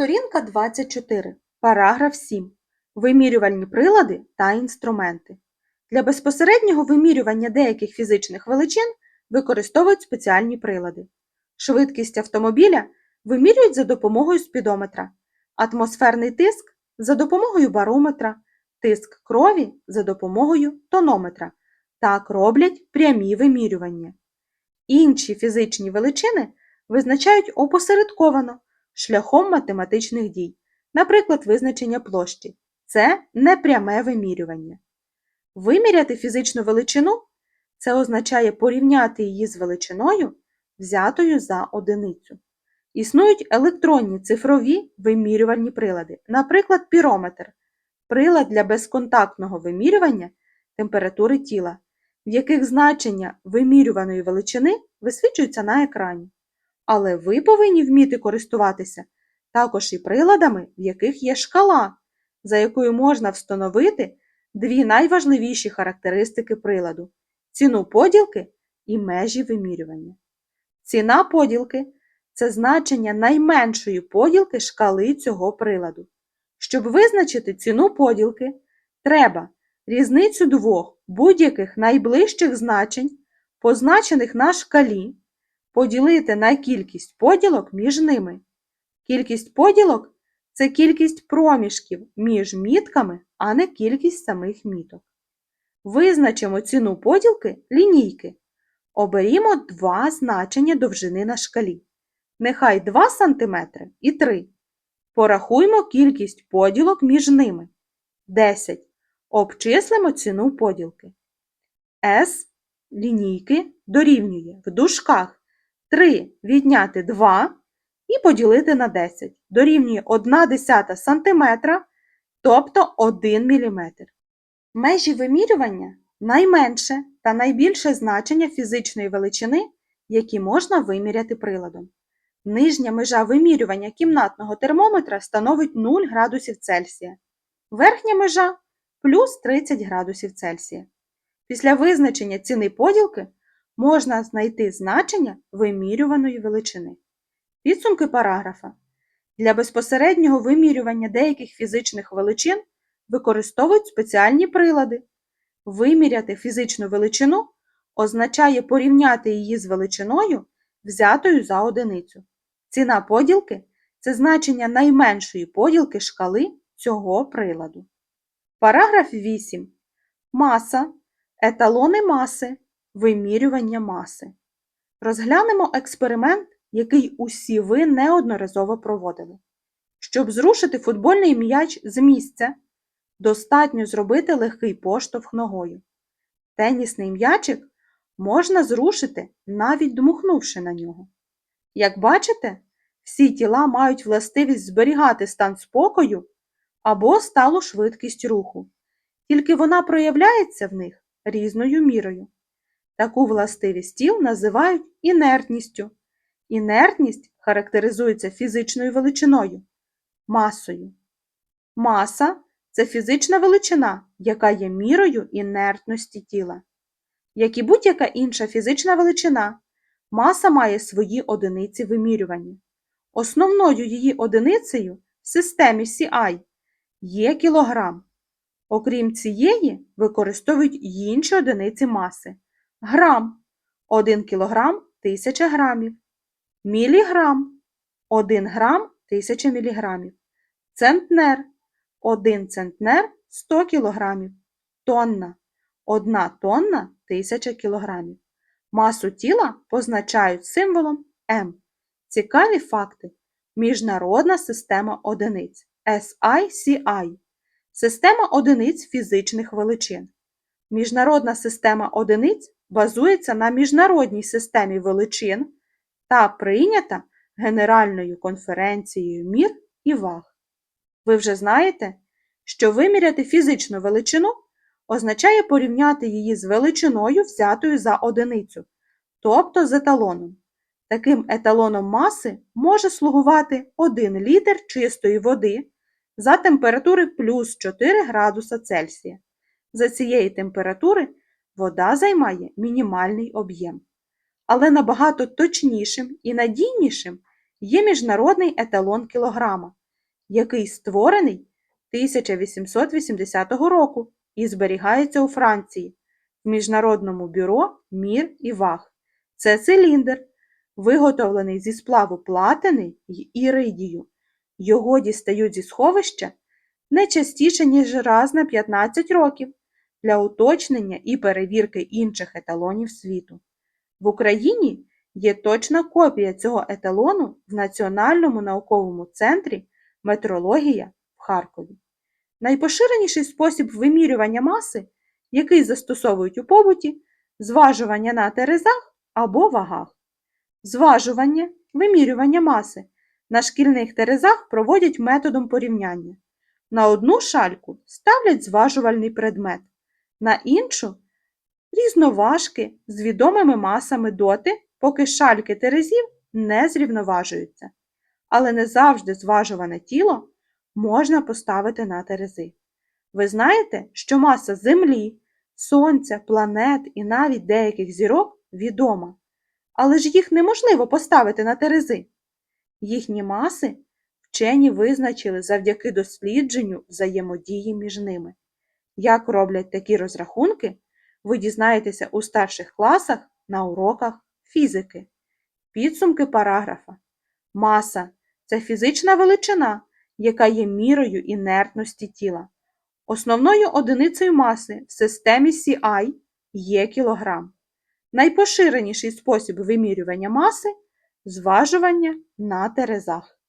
Сторінка 24. Параграф 7. Вимірювальні прилади та інструменти. Для безпосереднього вимірювання деяких фізичних величин використовують спеціальні прилади. Швидкість автомобіля вимірюють за допомогою спідометра, атмосферний тиск за допомогою барометра, тиск крові за допомогою тонометра. Так роблять прямі вимірювання. Інші фізичні величини визначають опосередковано шляхом математичних дій, наприклад, визначення площі. Це непряме вимірювання. Виміряти фізичну величину це означає порівняти її з величиною, взятою за одиницю. Існують електронні цифрові вимірювальні прилади, наприклад, пірометр, прилад для безконтактного вимірювання температури тіла, в яких значення вимірюваної величини висвічуються на екрані. Але ви повинні вміти користуватися також і приладами, в яких є шкала, за якою можна встановити дві найважливіші характеристики приладу ціну поділки і межі вимірювання. Ціна поділки це значення найменшої поділки шкали цього приладу. Щоб визначити ціну поділки, треба різницю двох будь-яких найближчих значень, позначених на шкалі, поділити на кількість поділок між ними. Кількість поділок це кількість проміжків між мітками, а не кількість самих міток. Визначимо ціну поділки лінійки. Оберімо два значення довжини на шкалі. Нехай 2 см і 3. Порахуймо кількість поділок між ними. 10. Обчислимо ціну поділки. S лінійки дорівнює в дужках 3 відняти 2 і поділити на 10. Дорівнює 1 десята сантиметра, тобто 1 мм. Межі вимірювання найменше та найбільше значення фізичної величини, які можна виміряти приладом. Нижня межа вимірювання кімнатного термометра становить 0 градусів Цельсія. Верхня межа плюс 30 градусів Цельсія. Після визначення ціни поділки можна знайти значення вимірюваної величини. Підсумки параграфа. Для безпосереднього вимірювання деяких фізичних величин використовують спеціальні прилади. Виміряти фізичну величину означає порівняти її з величиною, взятою за одиницю. Ціна поділки це значення найменшої поділки шкали цього приладу. Параграф 8. Маса. Еталони маси. Вимірювання маси. Розглянемо експеримент, який усі ви неодноразово проводили. Щоб зрушити футбольний м'яч з місця, достатньо зробити легкий поштовх ногою. Тенісний м'ячик можна зрушити, навіть дмухнувши на нього. Як бачите, всі тіла мають властивість зберігати стан спокою або сталу швидкість руху, тільки вона проявляється в них різною мірою. Таку властивість тіл називають інертністю. Інертність характеризується фізичною величиною масою. Маса це фізична величина, яка є мірою інертності тіла. Як і будь-яка інша фізична величина, маса має свої одиниці вимірювання. Основною її одиницею в системі CI є кілограм. Окрім цієї, використовують інші одиниці маси. Грам 1 кілограм 1000 грамів. Міліграм 1 грам 1000 міліграмів. Центнер 1 центнер 100 кілограмів. Тонна 1 тонна 1000 кілограмів. Масу тіла позначають символом М. Цікаві факти. Міжнародна система одиниць SICI. Система одиниць фізичних величин. Міжнародна система одиниць базується на міжнародній системі величин та прийнята Генеральною конференцією мір і ваг. Ви вже знаєте, що виміряти фізичну величину означає порівняти її з величиною, взятою за одиницю, тобто з еталоном. Таким еталоном маси може слугувати 1 літр чистої води за температури плюс 4 градуса Цельсія. За цієї температури вода займає мінімальний об'єм. Але набагато точнішим і надійнішим є міжнародний еталон кілограма, який створений 1880 року і зберігається у Франції в Міжнародному бюро Мір і Ваг. Це циліндр, виготовлений зі сплаву платини й іридію. Його дістають зі сховища не частіше, ніж раз на 15 років для уточнення і перевірки інших еталонів світу. В Україні є точна копія цього еталону в Національному науковому центрі Метрологія в Харкові. Найпоширеніший спосіб вимірювання маси, який застосовують у побуті, зважування на терезах або вагах. Зважування, вимірювання маси на шкільних терезах проводять методом порівняння. На одну шальку ставлять зважувальний предмет, на іншу різноважки з відомими масами доти, поки шальки терезів не зрівноважуються. Але не завжди зважуване тіло можна поставити на терези. Ви знаєте, що маса Землі, Сонця, планет і навіть деяких зірок відома, але ж їх неможливо поставити на терези. Їхні маси вчені визначили завдяки дослідженню взаємодії між ними. Як роблять такі розрахунки, ви дізнаєтеся у старших класах на уроках фізики. Підсумки параграфа. Маса це фізична величина, яка є мірою інертності тіла. Основною одиницею маси в системі CI є кілограм. Найпоширеніший спосіб вимірювання маси зважування на терезах.